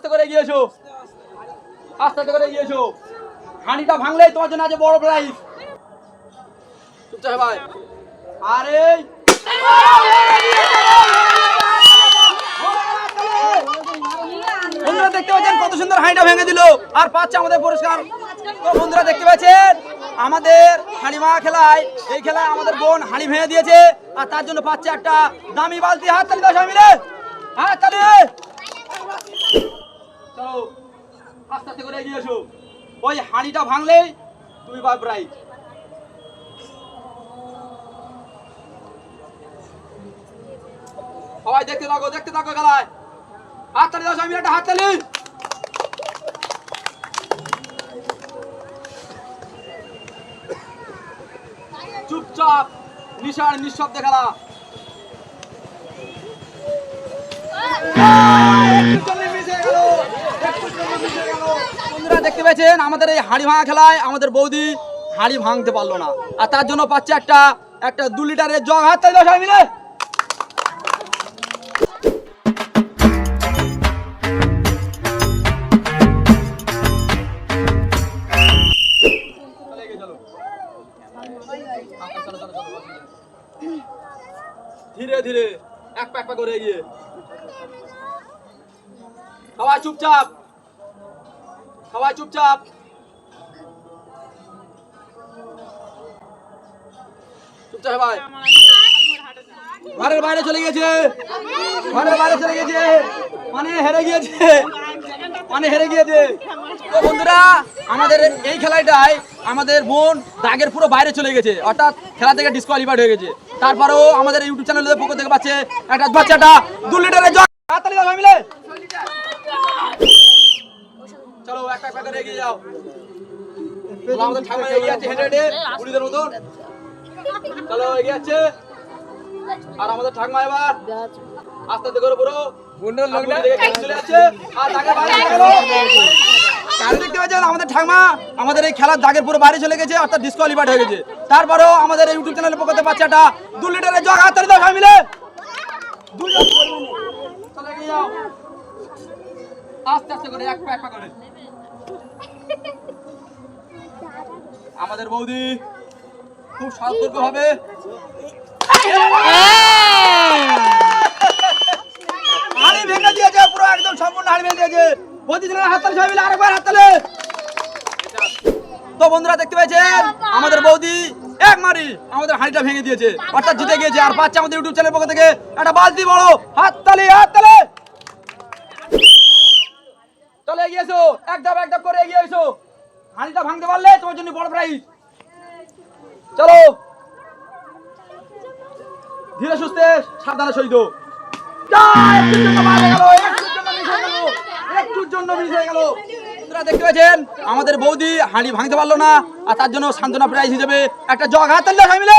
আস্তে করে এসো। আস্তে আস্তে করে এসো। হাঁড়িটা ভাঙলেই তোমার জন্য আছে বড় প্রাইজ ভাই। আরে বন্ধুরা দেখতে পাচ্ছেন কত সুন্দর হাঁড়িটা ভেঙে আর পাচ্ছে আমাদের তো বন্ধুরা দেখতে পাচ্ছেন? আমাদের হাঁড়িমা খেলায়, এই খেলায় আমাদের বোন হাঁড়ি ভেঙে দিয়েছে। আর তার জন্য পাচ্ছে একটা দামি বালতি। হাত তালি দশ মিলে। হাত তালি। আস্তে করে ওই হাঁড়িটা ভাঙলেই তুমি পাবে প্রাইজ সবাই দেখতে থাকো দেখতে থাকো দাও মিলে একটা হাত তালি। চুপচাপ, নিশার নিঃশব্দে খেলা বন্ধুরা দেখতে পেয়েছেন, আমাদের এই হাড়ি ভাঙা খেলায় আমাদের বৌদি হাড়ি ভাঙতে পারল না। আর তার জন্য পাচ্ছে একটা একটা দু লিটারের জগ। হাত মিলে। ধীরে ধীরে, এক পা এক পা করে এগিয়ে। সবাই চুপচাপ। সবাই চুপচাপ। ঘরের বাইরে চলে গেছে ঘরের বাইরে চলে গেছে মানে হেরে গিয়েছে। মানে হেরে গিয়েছে। তো বন্ধুরা, আমাদের এই খেলাটায় আমাদের বোন দাগের পুরো বাইরে চলে গেছে। অর্থাৎ খেলা থেকে ডিসকোয়ালিফাইড হয়ে গেছে। তারপরেও আমাদের ইউটিউব চ্যানেলের পক্ষ থেকে পাচ্ছে একটা বাচ্চাটা দু লিটারের জল মিলে। করে এগিয়ে যাও। আমাদের ঠাকুমা এগিয়ে যাচ্ছে হেঁটে হেঁটে। বুড়িদের মতন। চলো এগিয়ে যাচ্ছে আর আমাদের ঠাকুমা এবার আস্তে আস্তে করে পুরো আমাদের ঠাকুমা আমাদের এই খেলার দাগের পুরো বাইরে চলে গেছে অর্থাৎ ডিসকোয়ালিফাইড হয়ে গেছে তারপরেও আমাদের এই ইউটিউব চ্যানেলের পক্ষ থেকে বাচ্চাটা দু লিটারের জগ হাত দাও সবাই মিলে। আস্তে আস্তে করে এক পা এক পা করে। আমাদের বৌদি খুব সতর্ক ভাবে হাড়ি ভেঙে দিয়েছে, পুরো একদম সম্পূর্ণ হাড়ি ভেঙে দিয়েছে। বৌদি দিলেন হাততালি সবাই মিলে আরেকবার হাততালি তো বন্ধুরা দেখতে পেয়েছেন, আমাদের বৌদি এক মারি আমাদের হাঁড়িটা ভেঙে দিয়েছে। অর্থাৎ জিতে গিয়েছে। আর পাচ্ছে আমাদের ইউটিউব চ্যানেল পক্ষ থেকে একটা বালতি বড় হাততালি হাততালি চলে করে এগিয়ে ভাঙতে পারলে তোমার জন্য বড় প্রাইজ চলো। ধীরে সুস্থে, সাবধানে। বন্ধুরা, দেখতে পেয়েছেন আমাদের বৌদি হাঁড়ি ভাঙতে পারল না, আর তার জন্য সান্ত্বনা প্রাইজ হিসেবে একটা জগ হাত সবাই মিলে।